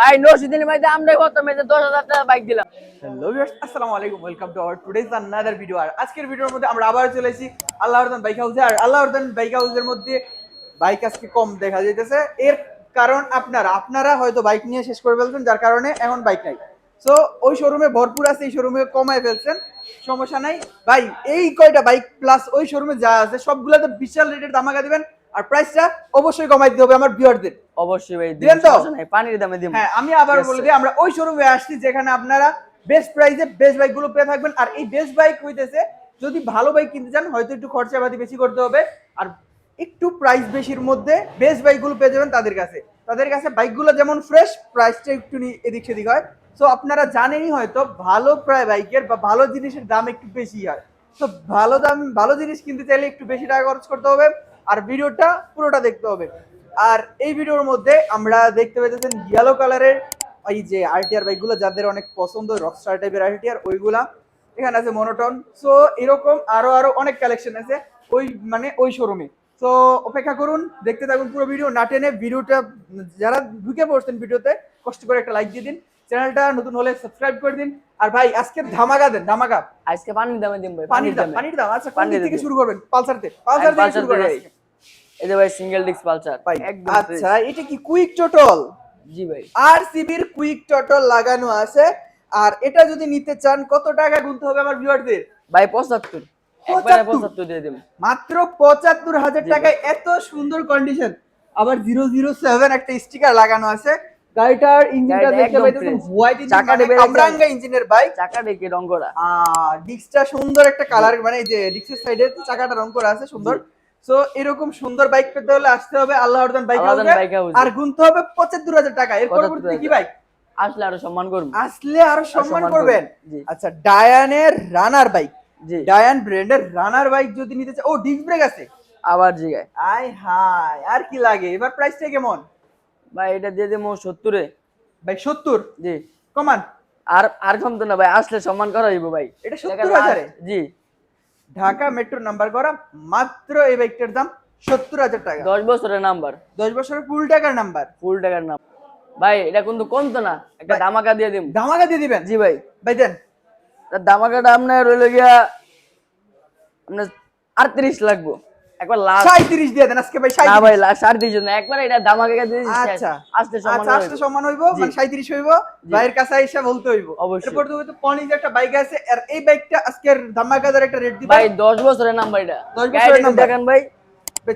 ভাই, নরসিংদীর মধ্যে আমরা কত মেয়েছে দশ হাজার টাকা বাইক দিলাম। হ্যালো ভিউয়ার্স আসসালামু আলাইকুম welcome to our today's another video আর আজকের ভিডিওর মধ্যে আমরা আবার চলে এসেছি আল্লাহরদান বাইক হাউসে আর আল্লাহরদান বাইক হাউসের মধ্যে বাইক আজকে কম দেখা যাইতেছে। এর কারণ আপনারা আপনারা হয়তো বাইক নিয়ে শেষ করে ফেলছেন, যার কারণে এখন বাইক নাই। সো ওই শোরুমে ভরপুর আছে, এই শোরুমে কমায় ফেলছেন, সমস্যা নাই। ভাই, এই কয়টা বাইক প্লাস ওই শোরুমে যা আছে, সবগুলোতে বিশাল রেটের দামাকা দিবেন। আর প্রাইসটা অবশ্যই কমাই দিতে হবে আমার ভিউয়ারদের অবশ্যই ভাই দিবেন তো? পানির দামে দিব। হ্যাঁ আমি আবার বলে দিই আমরা ওই শোরুমে আসছি যেখানে আপনারা বেস্ট প্রাইসে বেস্ট বাইকগুলো পেয়ে থাকবেন। আর এই বেস্ট বাইক হইতেছে যদি ভালো বাইক কিনতে চান হয়তো একটু খরচাপাতি বেশি করতে হবে। আর একটু প্রাইস বেশির মধ্যে বেস্ট বাইকগুলো পেয়ে যাবেন তাদের কাছে। তাদের কাছে বাইকগুলো যেমন ফ্রেশ প্রাইসটা একটু নি- এদিক সেদিক হয়। তো আপনারা জানেনই হয়তো ভালো প্রায় বাইকের বা ভালো জিনিসের দাম একটু বেশি হয়। তো ভালো দাম ভালো জিনিস কিনতে চাইলে একটু বেশি টাকা খরচ করতে হবে। আর ভিডিওটা পুরোটা দেখতে হবে। আর এই ভিডিওর মধ্যে আমরা দেখতে পেতেছেন ইয়েলো কালারের এই যে আরটিআর বাইকগুলো যাদের অনেক পছন্দ রকস্টার টাইপের আরটিআর ওইগুলা। এখানে আছে মনোটন সো এরকম আরও আরও অনেক কালেকশন আছে ওই মানে ওই শোরুমে তো অপেক্ষা করুন, দেখতে থাকুন পুরো ভিডিও না টেনে ভিডিওটা, যারা ঢুকে পড়ছেন ভিডিওতে, কষ্ট করে একটা লাইক দিয়ে দিন। চ্যানেলটা নতুন হলে সাবস্ক্রাইব করে দিন। আর ভাই আজকে ধামাকা দেন ধামাকা। আজকে পানির দামে দিব ভাই পানির পানির দাম পানির দাম। আচ্ছা পানির থেকে শুরু করবেন? পালসারতে পালসার থেকে শুরু। আজকে। এই যে ভাই সিঙ্গেল ডিস্ক পালসার। ভাই আচ্ছা এটা কি কুইক টোটল জি ভাই। আর সিবির কুইক টোটল লাগানো আছে। আর এটা যদি নিতে চান কত টাকা গুনতে হবে আমার ভিউয়ারদের ভাই পঁচাত্তর। একবারে 75 পঁচাত্তর দিয়ে দিব। মাত্র পঁচাত্তর হাজার জি টাকায় এত সুন্দর কন্ডিশন আবার জিরো জিরো সেভেন একটা স্টিকার লাগানো আছে। গাড়িটার ইঞ্জিনটা দেখতে পাইতেছেন হোয়াইট ইঞ্জিন চাকা মানে কামরাঙ্গা ইঞ্জিনের বাইক চাকা ডেকে রং করা। আর ডিস্কটা সুন্দর একটা কালার মানে যে ডিস্কের সাইডে চাকাটা রং করা আছে সুন্দর। সো এরকম সুন্দর বাইক পেতে হলে আসতে হবে আল্লাহ অর্দান বাইক। আর গুনতে হবে পঁচাত্তর হাজার টাকা। এর 75,000 পরবর্তীতে কি বাইক আসলে আরও সম্মান করব। আসলে আরও সম্মান করবেন। করবেন। আচ্ছা ডায়ানের রানার বাইক ডায়ান ব্র্যান্ডের রানার বাইক যদি নিতে ও ডিস্ক ব্রেক আছে। আবার জিগায়। আয় হাই আর কি লাগে? এবার প্রাইসটা কেমন? ভাই এটা দিয়ে দেবো সত্তরে। ভাই সত্তর? জি। কমান। আর আর কমতো না ভাই আসলে সম্মান করা হইব ভাই। এটা 70,000 last- জি। ঢাকা মেট্রো নাম্বার করা মাত্র এই বাইকটার দাম সত্তর হাজার টাকা। দশ বছরের নাম্বার। দশ বছরের ফুল টাকার নাম্বার। ফুল টাকার নাম। ভাই এটা কিন্তু কমতো না একটা দামাকা দিয়ে দিম। ধামাকা দিয়ে দিবেন? জি ভাই। ভাই দেন। তার দামাকাটা আপনার রইল গিয়া আপনার আটত্রিশ লাগবো। একবার লাস্ট সাঁত্রিশ দিয়ে দেন আজকে ভাই না ভাই লাস্ট সাড়ত্রিশ না একবার এটা দামাকা দিচ্ছি আচ্ছা। আসতে আচ্ছা সমান হইব মানে সাঁত্রিশ হইব। ভাইয়ের কাছে এসে বলতে হইব। এরপর তো পনিজ একটা বাইক আছে আর এই বাইকটা আজকের ধামাকাদার একটা রেট দিবেন ভাই দশ বছরের নাম্বার এটা। 10 বছরের নাম্বার। দেখেন ভাই।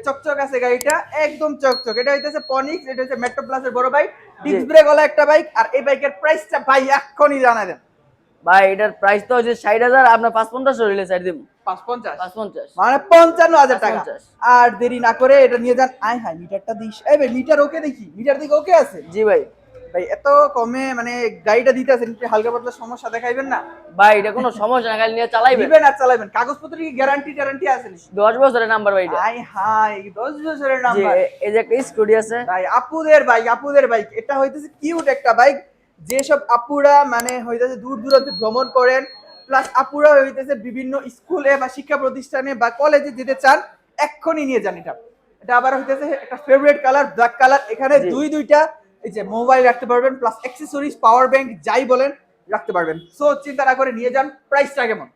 চকচক আছে গাড়িটা একদম চকচক। এটা হইতেছে পনিক্স এটা হচ্ছে মেট্রো প্লাসের বড় বাইক ডিস্ক। ব্রেক ওলা একটা বাইক আর এই বাইকের প্রাইসটা ভাই এক্ষুনি জানাই দেন। ভাই এটার প্রাইস তো হচ্ছে ষাট হাজার আপনার পাঁচ পঞ্চাশ হইলে সাইড দিব পাঁচ পঞ্চাশ পাঁচ পঞ্চাশ মানে পঞ্চান্ন হাজার টাকা। 55 আর দেরি না করে এটা নিয়ে যান। আয় হাই মিটারটা দিস। এই ভাই মিটার ওকে দেখি। মিটার দিকে ওকে আছে? জি ভাই। ভাই এত কমে মানে গাড়িটা দিতে আছেন একটু হালকা পাতলা সমস্যা দেখাইবেন না? ভাই এটা কোনো সমস্যা না খালি নিয়ে চালাইবেন। দিবেন আর চালাবেন কাগজপত্র কি গ্যারান্টি ট্যারান্টি আছে নি? দশ বছরের নাম্বার ভাই এটা। আয় হাই দশ বছরের নাম্বার এই যে একটা স্কুটি আছে। ভাই আপুদের বাইক আপুদের বাইক এটা হইতেছে কিউট একটা বাইক যেসব আপুরা মানে হইতেছে দূর দূরান্তে ভ্রমণ করেন প্লাস আপুরা হইতেছে বিভিন্ন স্কুলে বা শিক্ষা প্রতিষ্ঠানে বা কলেজে যেতে চান এক্ষুনি নিয়ে যান এটা। এটা আবার হইতেছে একটা ফেভারিট কালার ব্ল্যাক কালার এখানে দুই দুইটা এই যে মোবাইল রাখতে পারবেন প্লাস অ্যাক্সেসরিজ পাওয়ার ব্যাংক যাই বলেন রাখতে পারবেন। সো চিন্তা না করে নিয়ে যান প্রাইসটা কেমন?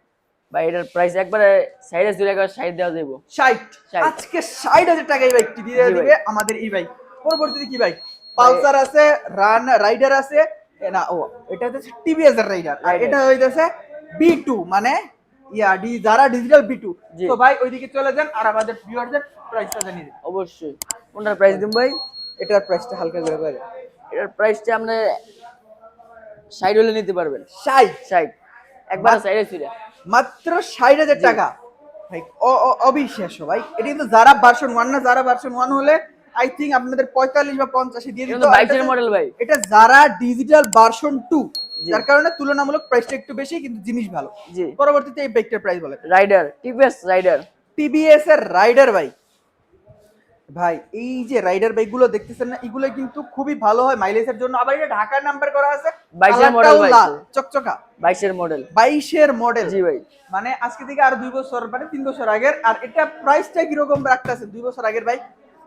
ভাই এটার প্রাইস একবারে সাইডে চলে একবার সাইড দেওয়া যাব ষাট? 60 আজকে ষাট হাজার টাকা এই বাইকটি দিয়ে। দিবে আমাদের এই বাইক পরবর্তীতে কি বাইক পালসার আছে রান রাইডার আছে না ও এটা হচ্ছে টিভিএস এর রাইডার আর এটা হইতেছে বি টু মানে ইয়া ডি যারা ডিজিটাল বি টু তো ভাই ওইদিকে চলে যান আর আমাদের ভিউয়ারদের প্রাইসটা জানিয়ে দিন। অবশ্যই। কোনটার প্রাইস দিন ভাই? এটার প্রাইসটা হালকা করে বলে এটার প্রাইসটা আপনি সাইড হলে নিতে পারবেন। ষাট? সাইড একবার সাইডে ছিল মাত্র ষাট হাজার টাকা। ভাই অবিশ্বাস্য ভাই। এটা কিন্তু যারা ভার্সন ওয়ান না যারা ভার্সন ওয়ান হলে আই থিঙ্ক আপনাদের পঁয়তাল্লিশ বা পঞ্চাশে দিয়ে দিত বাইশের মডেল ভাই। এটা যারা ডিজিটাল ভার্সন টু যার কারণে তুলনামূলক প্রাইসটা একটু বেশি কিন্তু জিনিস ভালো। পরবর্তীতে এই বাইকটার প্রাইস বলে রাইডার টিপিএস রাইডার টিভিএস এর রাইডার বাইক ভাই এই যে রাইডার বাইকগুলো দেখতেছেন না এগুলো কিন্তু খুবই ভালো হয় মাইলেজের জন্য। আবার এটা ঢাকার নাম্বার করা আছে। 22 এর কালারটাও লাল চকচকা। বাইশের মডেল বাইশের মডেল জি ভাই। মানে আজকে থেকে আর দুই বছর মানে তিন বছর আগের। আর এটা প্রাইসটা কীরকম রাখতেছে দুই বছর আগের বাইক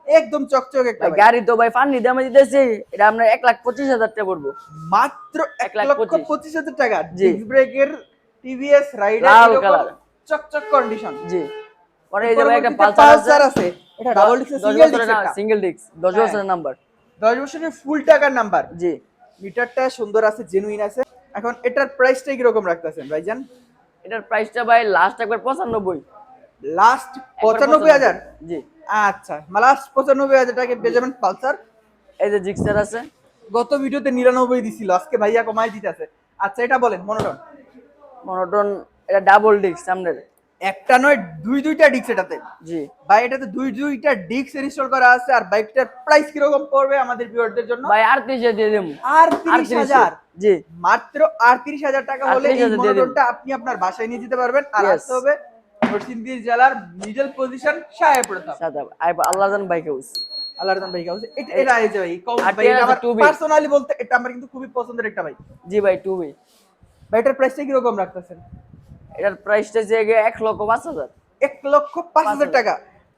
একদম চকচক একটা গাড়ি তো ভাই ফান্ডি দামে দিতেছি এটা আপনার এক লাখ পঁচিশ হাজার টাকা পড়ব। মাত্র এক লাখ লক্ষ পঁচিশ। হাজার টাকা। জি। ডিস্ক ব্রেকের টিভিএস রাইডার লাল colour। চকচক কন্ডিশন জি। পরে এই যে ভাই একটা পালসার আছে। এটা double disc single disc single disc দশ হ্যাঁ। বছরের নাম্বার 10 বছরের ফুল টাকার নাম্বার জি। মিটারটা সুন্দর আছে জেনুইন আছে। এখন এটার প্রাইসটা কি রকম রাখতেছেন ভাইজান? এটার প্রাইসটা ভাই লাস্ট একবার পঁচানব্বই। লাস্ট একবার পঁচানব্বই। হাজার? জি। আচ্ছা লাস্ট পঁচানব্বই হাজার টাকা পালসার। এই যে জিক্সার আছে। গত ভিডিওতে নিরানব্বই দিছিল আজকে ভাইয়া কমাই দিতেছে। আচ্ছা এটা বলেন মনোটন। মনোটন এটা ডাবল ডিস্ক সামনের। একটা নয় দুই দুইটা ডিস্ক এটাতে। জি। ভাই এটাতে দুই দুইটা ডিস্ক ইনস্টল করা আছে আর বাইকটার প্রাইস কীরকম পড়বে আমাদের ভিউয়ারদের জন্য? ভাই আটত্রিশে দিয়ে দেবো আর তিরিশ জি। মাত্র আটত্রিশ হাজার টাকা হলে এই মনোটনটা আপনি আপনার বাসায় নিয়ে যেতে পারবেন। আর আসতে হবে নরসিংদী জেলার মিডল পজিশন সাহেব প্রতাপ। Bike house. আল্লাহর বাইক হাউস। এটা এটা যে ভাই কম ভাই আছে? আমার পার্সোনালি বলতে এটা আমার কিন্তু খুবই পছন্দের একটা বাইক। জি ভাই টু বি। বাইটার প্রাইসটা কীরকম রাখতেছেন? এটার প্রাইসটা যে এক লক্ষ পাঁচ হাজার। এক লক্ষ পাঁচ হাজার। টাকা।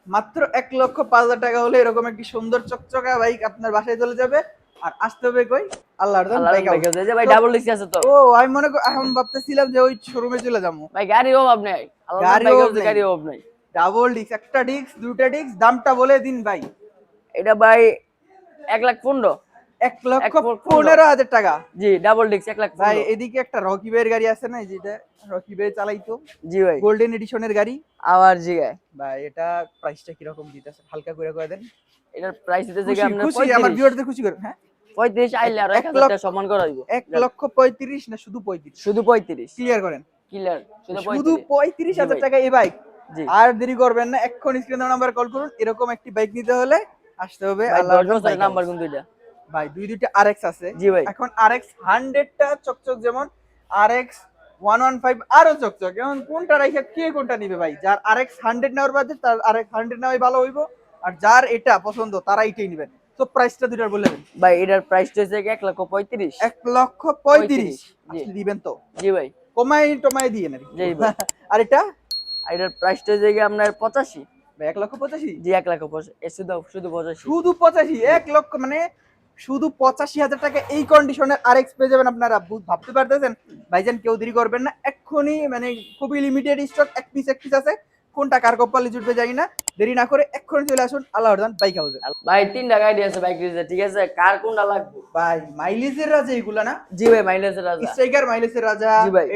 মাত্র এক লক্ষ পাঁচ হাজার টাকা হলে এরকম একটি সুন্দর চকচকা বাইক আপনার বাসায় চলে যাবে। আর আসতে হবে কই? আল্লাহর আল্লাহ বাইক এই যে ভাই ডাবল ডিস্ক আছে তো। ও আমি মনে করি এখন ভাবতেছিলাম যে ওই শোরুমে চলে যাব। ভাই গাড়ি নেই। আল্লাহ গাড়ি অভাব গাড়ি অভাব নেই। ডাবল ডিস্ক একটা ডিস্ক দুটা ডিস্ক দামটা বলে দিন ভাই। এটা ভাই এক লাখ পনেরো। এক লক্ষ এক পনেরো। হাজার টাকা। জি ডাবল ডিস্ক এক লাখ ভাই এদিকে একটা রকি ভাইয়ের গাড়ি আছে না যেটা রকি ভাই চালাইতো। জি ভাই। গোল্ডেন এডিশনের গাড়ি। আবার জি গাই ভাই এটা প্রাইসটা কীরকম দিতেছে? হালকা করে করে দেন। এটার প্রাইস দিতেছে খুশি, কি আপনার খুশি আমার ভিউয়ারদের খুশি করুন হ্যাঁ? পঁয়ত্রিশ আইলে আর এক হাজার সমান করা দিব এক লক্ষ পঁয়ত্রিশ না শুধু পঁয়ত্রিশ? শুধু পঁয়ত্রিশ। ক্লিয়ার করেন। ক্লিয়ার শুধু পঁয়ত্রিশ। হাজার। টাকা এই বাইক আর দেরি করবেন না এক্ষুনি স্ক্রিন নাম্বার কল করুন এরকম একটি বাইক নিতে হলে আসতে হবে। Number house। কিন্তু এটা? ভাই দুই দুইটা আরএক্স আছে। জি ভাই। এখন আরএক্স হান্ড্রেডটা চকচক যেমন আরএক্স ওয়ান ওয়ান ফাইভ আরও চকচক। এখন কোনটা রাইখে কে কোনটা নিবে ভাই? যার আরএক্স হান্ড্রেড নেওয়ার বাজে তার আরএক্স হান্ড্রেড নেওয়াই ভালো হইব। আর যার এটা পছন্দ তারা এটাই নেবেন। তো প্রাইসটা দুইটার বলে দেন। ভাই এটার প্রাইসটা হচ্ছে এক লক্ষ পঁয়ত্রিশ। এক লক্ষ পঁয়ত্রিশ। জি। আসলে দিবেন তো। জি ভাই। কমাই টমাই দিয়ে জি ভাই। আর এটা? এটার প্রাইসটা হচ্ছে আপনার পঁচাশি। ভাই এক লক্ষ পঁচাশি? জি এক লক্ষ পঁচাশি এ শুধু শুধু পঁচাশি। শুধু পঁচাশি? এক লক্ষ মানে শুধু পঁচাশি হাজার টাকা এই কন্ডিশনের আর এক্স পেয়ে যাবেন আপনারা। ভাবতে পারতেছেন? ভাইজান কেউ দেরি করবেন না। এক্ষুনি মানে খুবই লিমিটেড স্টক এক পিস এক পিস আছে। কোনটা কার কপালে জুটবে জানি না। দেরি না করে এক্ষুনি চলে আসুন আল্লাহরদান বাইক হাউসে ভাই তিনটা গাড়ি আছে বাইক রিজে ঠিক আছে? কার কোনটা লাগবে? ভাই মাইলেজের রাজা এইগুলা না? জি ভাই মাইলেজের রাজা। স্ট্রাইকার মাইলেজের রাজা।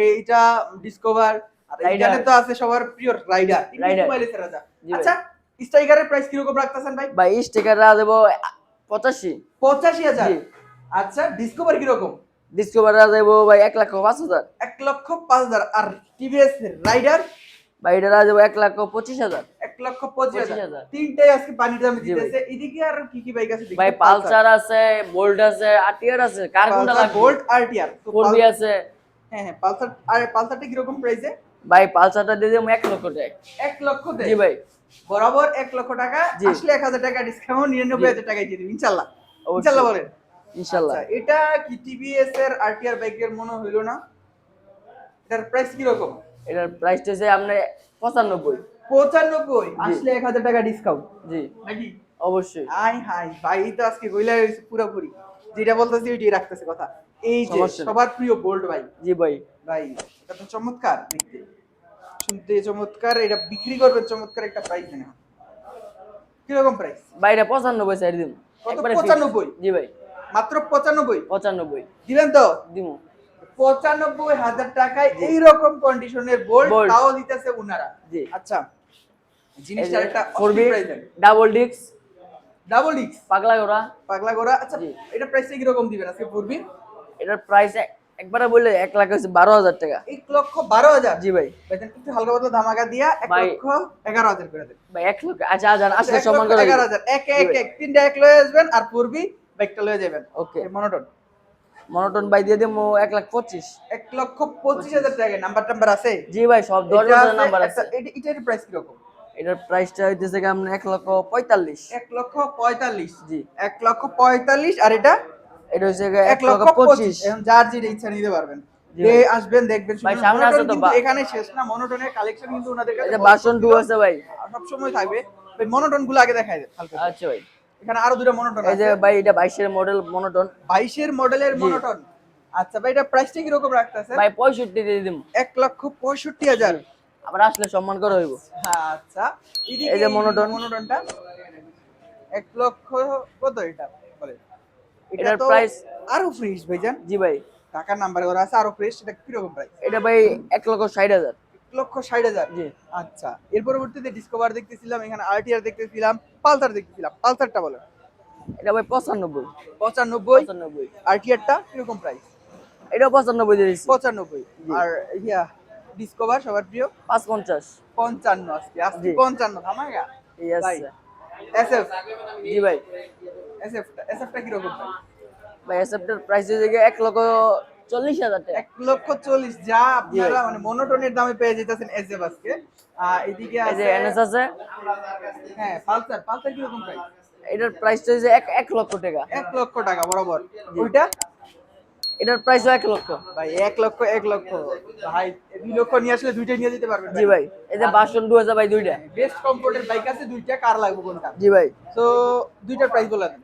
এইটা ডিসকভার আর এইখানে তো আছে সবার প্রিয় রাইডার Rider। মাইলেজের রাজা। আচ্ছা স্ট্রাইকারের প্রাইস কীরকম রাখতেছেন ভাই? ভাই স্টিকাররা দেবো পঁচাশি। পঁচাশি হাজার? আচ্ছা ডিসকভার কীরকম? ডিসকভাররা দেবো ভাই এক লক্ষ পাঁচ হাজার। এক লক্ষ পাঁচ হাজার। আর টিভিএস রাইডার ভাই এটারা দেবো এক লক্ষ পঁচিশ হাজার। লক্ষ পঁচিশ হাজার। তিনটাই আজকে পানির দামে দিতেছে। এদিকে আর কি কি বাইক আছে ভাই পালসার। আছে বোল্ট আছে আরটিআর আছে কার কোনটা লাগবে? Gold RTR. ফোর বি আছে। হ্যাঁ হ্যাঁ পালসার আর পালসারটা কীরকম প্রাইসে ভাই পালসারটা দিয়ে দেবো এক লক্ষ টাকা। এক লক্ষ জি ভাই। বরাবর এক লক্ষ টাকা। আসলে এক হাজার টাকা ডিসকাউন্ট নিরানব্বই হাজার টাকায় দিয়ে দিবি ইনশাল্লাহ। ইনশাল্লাহ বলেন। ইনশাল্লাহ। আচ্ছা, এটা কি টিভিএস এর আরটিআর বাইকের মনে হইল না? এটার প্রাইস কীরকম? এটার প্রাইসটা হচ্ছে আপনার পঁচানব্বই। পঁচানব্বই আসলে এক হাজার টাকা ডিসকাউন্ট জি। নাকি? অবশ্যই। আই হাই ভাই তো আজকে গইলা হয়েছে পুরোপুরি। যেটা বলতেছি ওইটাই রাখতেছে কথা। এই যে সবার প্রিয় বোল্ট ভাই। জি ভাই। ভাই এটা তো চমৎকার দেখতে। শুনতে চমৎকার এটা বিক্রি করবেন চমৎকার একটা প্রাইস দেন কীরকম প্রাইস ভাই এটা পঁচানব্বই সাইড দিন। কত? একবারে 95? fixed। জি ভাই। মাত্র পঁচানব্বই? পঁচানব্বই। দিবেন তো? দিমু। পঁচানব্বই হাজার টাকায় এইরকম কন্ডিশনের বোল্ট তাও দিতেছে উনারা। জি। আচ্ছা জিনিসটা একটা ফোর বি প্রাইস দেন ডাবল ডিক্স ডাবল এক্স পাগলা গোড়া পাগলা গোরা আচ্ছা। এটা প্রাইসটা কীরকম দিবেন আজকে পূর্বি? এটার প্রাইস একবারে বললে এক লাখ হচ্ছে বারো হাজার টাকা। এক লক্ষ বারো হাজার? জি ভাই। একটু হালকা পাতলা ধামাকা দিয়া এক। লক্ষ এগারো হাজার করে দেন ভাই এক লক্ষ আচ্ছা আজান আসলে সমান করে এগারো হাজার। এক এক। এক তিনটা এক লয়ে আসবেন আর পূর্বি বাইকটা লয়ে যাবেন। ওকে। মনোটন। মনোটন ভাই দিয়ে দেবো এক লাখ পঁচিশ। এক লক্ষ পঁচিশ হাজার টাকা। নাম্বার টাম্বার আছে? জি ভাই সব দশ আছে, নাম্বার আছে। এটা- এটার প্রাইস কীরকম? এটার প্রাইসটা হইতেছে আপনার এক লক্ষ পঁয়তাল্লিশ। এক লক্ষ পঁয়তাল্লিশ। জি। এক লক্ষ পঁয়তাল্লিশ আর এটা? এটা হচ্ছে এক লক্ষ পঁচিশ। এখন যার যেটা ইচ্ছা নিতে পারবেন। যে। আসবেন দেখবেন সামনে আছে তো এখানে শেষ না মনোটনের কালেকশন কিন্তু ওনাদের কাছে বাসন টু আছে ভাই। সব সময় থাকবে। মনোটনগুলো আগে দেখাই দেন হালকা আচ্ছা ভাই। এখানে আরও দুটো মনোটন এই যে ভাই এটা বাইশের মডেল মনোটন। বাইশের মডেলের মনোটন। আচ্ছা ভাই এটা প্রাইসটা কীরকম রাখতেছে ভাই দিয়ে লক্ষ পঁয়ষট্টি হাজার। আবার আসলে সম্মান করে হইব। আচ্ছা এই যে monoton। মনোটনটা? এক লক্ষ কত এটা? বলে এটার price- আরও ফ্রেশ ভাইজান। জি ভাই। টাকার নাম্বার করা আছে আরও ফ্রেশ এটা কীরকম প্রাইস এটা ভাই এক লক্ষ ষাট হাজার। লক্ষ ষাট হাজার? জি। আচ্ছা এর পরবর্তীতে ডিসকভার দেখতেছিলাম এখানে আরটিআর দেখতেছিলাম পালসার দেখতেছিলাম পালসারটা বলো এটা ভাই পঁচানব্বই। পঁচানব্বই। পঁচানব্বই। আরটিআরটা কীরকম প্রাইস এটাও পঁচানব্বই পঁচানব্বই। আর ইয়া ডিসকভার সবার প্রিয়? পাঁচ পঞ্চাশ পঞ্চান্ন আজকে আজকে জি। পঞ্চান্ন থামাগা এই ভাই আছে। এসএফ জি ভাই। এসএফটা এসএফটা কীরকম ভাই? ভাই অ্যাসেপ্টের প্রাইস দিকে এক লক্ষ চল্লিশ হাজার টাকা। এক লক্ষ চল্লিশ যা আপনারা মানে মনোটনের দামে পেয়ে যেতেছেন এসএফ আজকে। আহ, এদিকে এই যে আছে এনএস আছে। হ্যাঁ পালসার পালসার কীরকম প্রাইস এটার প্রাইস হচ্ছে এক এক লক্ষ টাকা। এক লক্ষ টাকা বরাবর। ওইটা? এটার প্রাইসও এক লক্ষ। ভাই এক লক্ষ এক লক্ষ। ভাই দুই লক্ষ নিয়ে আসলে দুইটাই নিয়ে যেতে পারবেন জি ভাই এই যে বাসন দু হাজার ভাই দুইটা। বেস্ট কমফোর্টের বাইক আছে দুইটা কার লাগবে কোনটা? জি ভাই। তো দুইটার প্রাইস বলে দেন।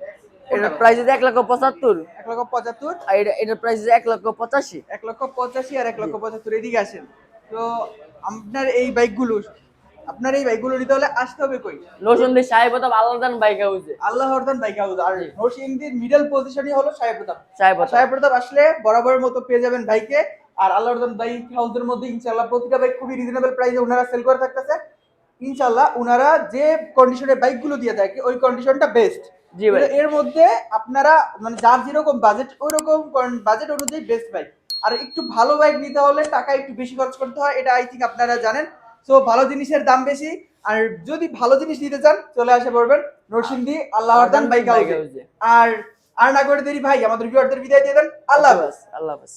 এটার প্রাইস এক লক্ষ পঁচাত্তর। এক লক্ষ পঁচাত্তর। আর এটা- এটার প্রাইস এক লক্ষ পঁচাশি। এক লক্ষ পঁচাশি আর এক লক্ষ পঁচাত্তর। এদিকে আসেন। তো আপনার এই বাইকগুলো আপনার এই বাইকগুলো নিতে হলে আসতে হবে কই? নসন্দি সাহেব আলাদান বাইক হাউসে আল্লাহ হরদান বাইক হাউস আর নরসিংদীর মিডল পজিশনই হলো সাহেব প্রতাপ সাহেব সাহেব প্রতাপ আসলে বরাবরের মতো পেয়ে যাবেন বাইকে আর আল্লাহ হরদান বাইক হাউসের মধ্যে ইনশাআল্লাহ প্রতিটা বাইক খুবই রিজনেবল প্রাইসে ওনারা সেল করে থাকতেছে। ইনশাআল্লাহ ওনারা যে কন্ডিশনে বাইকগুলো দিয়ে থাকে ওই কন্ডিশনটা বেস্ট এর মধ্যে আপনারা মানে যার যেরকম বাজেট ওই রকম বাজেট অনুযায়ী বেস্ট বাইক আর একটু ভালো বাইক নিতে হলে টাকা একটু বেশি খরচ করতে হয় এটা আই থিঙ্ক আপনারা জানেন। সো ভালো জিনিসের দাম বেশি। আর যদি ভালো জিনিস নিতে চান চলে আসে পড়বেন নরসিংদী আল্লাহ বাইক আর আর না করে দেরি ভাই আমাদের ভিউয়ারদের বিদায় দিয়ে দেন। আল্লাহ হাফেজ আল্লাহ হাফেজ।